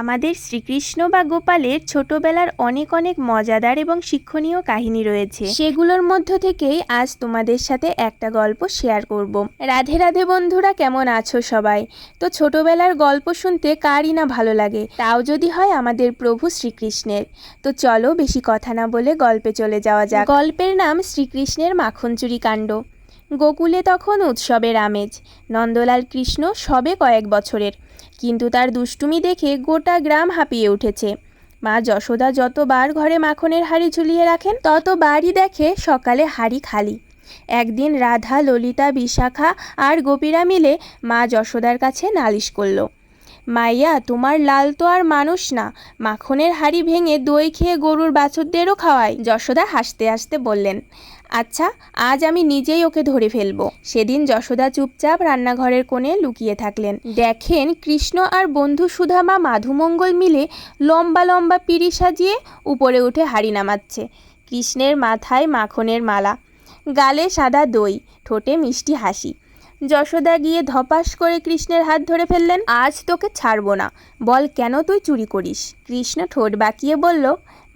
আমাদের শ্রীকৃষ্ণ বা গোপালের ছোটবেলার অনেক অনেক মজাদার এবং শিক্ষণীয় কাহিনী রয়েছে। সেগুলোর মধ্য থেকেই আজ তোমাদের সাথে একটা গল্প শেয়ার করব। রাধে রাধে বন্ধুরা, কেমন আছো সবাই? তো ছোটবেলার গল্প শুনতে কারই না ভালো লাগে, তাও যদি হয় আমাদের প্রভু শ্রীকৃষ্ণের। তো চলো বেশি কথা না বলে গল্পে চলে যাওয়া যাক। গল্পের নাম শ্রীকৃষ্ণের মাখন চুরি কাণ্ড। গোকুলে তখন উৎসবের আমেজ। নন্দলাল কৃষ্ণ সবে কয়েক বছরের। কিন্তু তার দুষ্টুমি দেখে গোটা গ্রাম হাঁপিয়ে উঠেছে। মা যশোদা যতবার ঘরে মাখনের হাড়ি ঝুলিয়ে রাখেন, ততবারই দেখে সকালে হাড়ি খালি। একদিন রাধা, ললিতা, বিশাখা আর গোপীরা মিলে মা যশোদার কাছে নালিশ করল, মাইয়া, তোমার লাল তো আর মানুষ না, মাখনের হাড়ি ভেঙে দই খেয়ে গরুর বাছুরদেরও খাওয়ায় যশোদা হাসতে হাসতে বললেন আচ্ছা আজ আমি নিজেই ওকে ধরে ফেলব। সেদিন যশোদা চুপচাপ রান্নাঘরের কোণে লুকিয়ে থাকলেন। দেখেন কৃষ্ণ আর বন্ধু সুধামা মাধুমঙ্গল মিলে লম্বা লম্বা পিড়ি সাজিয়ে উপরে উঠে হাড়ি নামাচ্ছে। কৃষ্ণের মাথায় মাখনের মালা, গালে সাদা দই, ঠোঁটে মিষ্টি হাসি। যশোদা গিয়ে ধপাস করে কৃষ্ণের হাত ধরে ফেললেন, আজ তোকে ছাড়বো না। বল, কেন তুই চুরি করিস? কৃষ্ণ ঠোঁট বাঁকিয়ে বলল,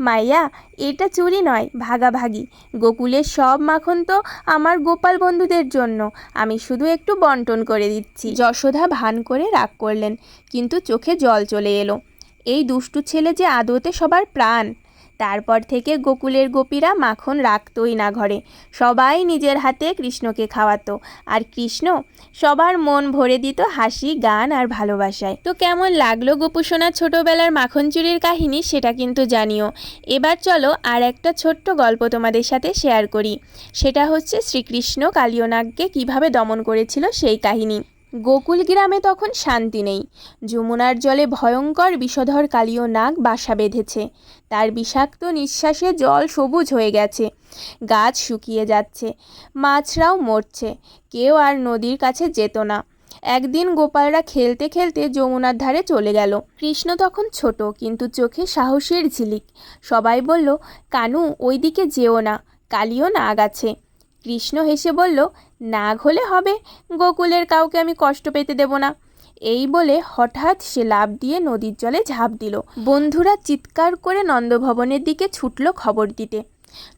মাইয়া, এটা চুরি নয়, ভাগাভাগি। গোকুলের সব মাখন তো আমার গোপাল বন্ধুদের জন্য। আমি শুধু একটু বন্টন করে দিচ্ছি। যশোদা ভান করে রাগ করলেন, কিন্তু চোখে জল চলে এলো। এই দুষ্টু ছেলে যে আদতে সবার প্রাণ। তারপর থেকে গোকুলের গোপীরা মাখন রাখতই না ঘরে। সবাই নিজের হাতে কৃষ্ণকে খাওয়াতো। আর কৃষ্ণ সবার মন ভরে দিত হাসি, গান আর ভালোবাসায়। তো কেমন লাগল গোপুসোনার ছোটোবেলার মাখন চুরির কাহিনী সেটা কিন্তু জানিও। এবার চলো আর একটা ছোট্ট গল্প তোমাদের সাথে শেয়ার করি। সেটা হচ্ছে শ্রীকৃষ্ণ কালিয়নাগকে কীভাবে দমন করেছিল সেই কাহিনী। গোকুল গ্রামে তখন শান্তি নেই। যমুনার জলে ভয়ঙ্কর বিষধর কালীয় নাগ বাসা বেঁধেছে। তার বিষাক্ত নিঃশ্বাসে জল সবুজ হয়ে গেছে। গাছ শুকিয়ে যাচ্ছে। মাছরাও মরছে। কেউ আর নদীর কাছে যেত না। একদিন গোপালরা খেলতে খেলতে যমুনার ধারে চলে গেল। কৃষ্ণ তখন ছোট, কিন্তু চোখে সাহসের ঝিলিক। সবাই বলল, কানু, ওইদিকে যেও না। কালিও নাগ আছে। কৃষ্ণ হেসে বলল নাগ হলে হবে, গোকুলের কাউকে আমি কষ্ট পেতে দেব না। এই বলে হঠাৎ সে লাভ দিয়ে নদীর জলে ঝাঁপ দিল। বন্ধুরা চিৎকার করে নন্দভবনের দিকে ছুটল খবর দিতে।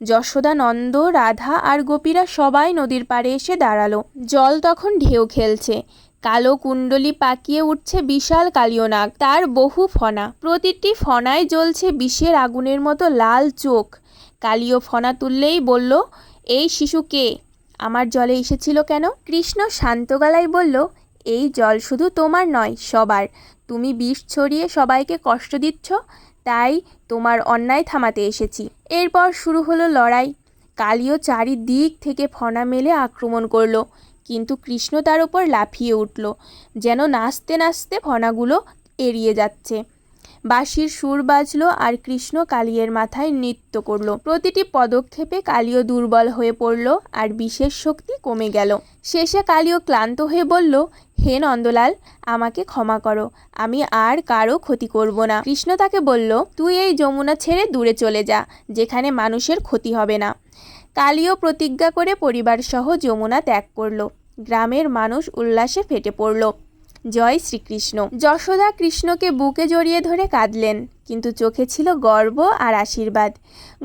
যশোদা, নন্দ, রাধা আর গোপীরা সবাই নদীর পাড়ে এসে দাঁড়াল। জল তখন ঢেউ খেলছে। কালো কুণ্ডলি পাকিয়ে উঠছে বিশাল কালিয়নাগ তার বহু ফনা। প্রতিটি ফনায় জ্বলছে বিষের আগুনের মতো লাল চোখ। কালীয় ফনা তুললেই বলল এই শিশু কে? আমার জলে এসেছিল কেন? কৃষ্ণ শান্ত গলায় বলল, এই জল শুধু তোমার নয়, সবার। তুমি বিষ ছড়িয়ে সবাইকে কষ্ট দিচ্ছ, তাই তোমার অন্যায় থামাতে এসেছি। এরপর শুরু হলো লড়াই। কালীয় চারিদিক থেকে ফনা মেলে আক্রমণ করল, কিন্তু কৃষ্ণ তার ওপর লাফিয়ে উঠল, যেন নাচতে নাচতে ফনাগুলো এড়িয়ে যাচ্ছে। বাঁশির সুর বাজলো আর কৃষ্ণ কালিয়ের মাথায় নৃত্য করল। প্রতিটি পদক্ষেপে কালীয় দুর্বল হয়ে পড়ল আর বিশেষ শক্তি কমে গেল। শেষে কালীয় ক্লান্ত হয়ে বলল, হে নন্দলাল, আমাকে ক্ষমা করো, আমি আর কারও ক্ষতি করব না। কৃষ্ণ তাকে বলল, তুই এই যমুনা ছেড়ে দূরে চলে যা, যেখানে মানুষের ক্ষতি হবে না। কালীয় প্রতিজ্ঞা করে পরিবারসহ যমুনা ত্যাগ করল। গ্রামের মানুষ উল্লাসে ফেটে পড়ল। জয় শ্রীকৃষ্ণ। যশোদা কৃষ্ণকে বুকে জড়িয়ে ধরে কাঁদলেন, কিন্তু চোখে ছিল গর্ব আর আশীর্বাদ।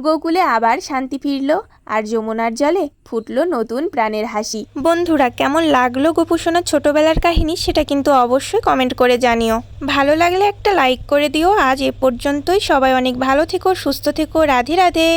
গোকুলে আবার শান্তি ফিরল আর যমুনার জলে ফুটল নতুন প্রাণের হাসি। বন্ধুরা, কেমন লাগল গোপুসোনার ছোটবেলার কাহিনী সেটা কিন্তু অবশ্যই কমেন্ট করে জানিও। ভালো লাগলে একটা লাইক করে দিও। আজ এ পর্যন্তই। সবাই অনেক ভালো থেকো, সুস্থ থেকো। রাধে রাধে।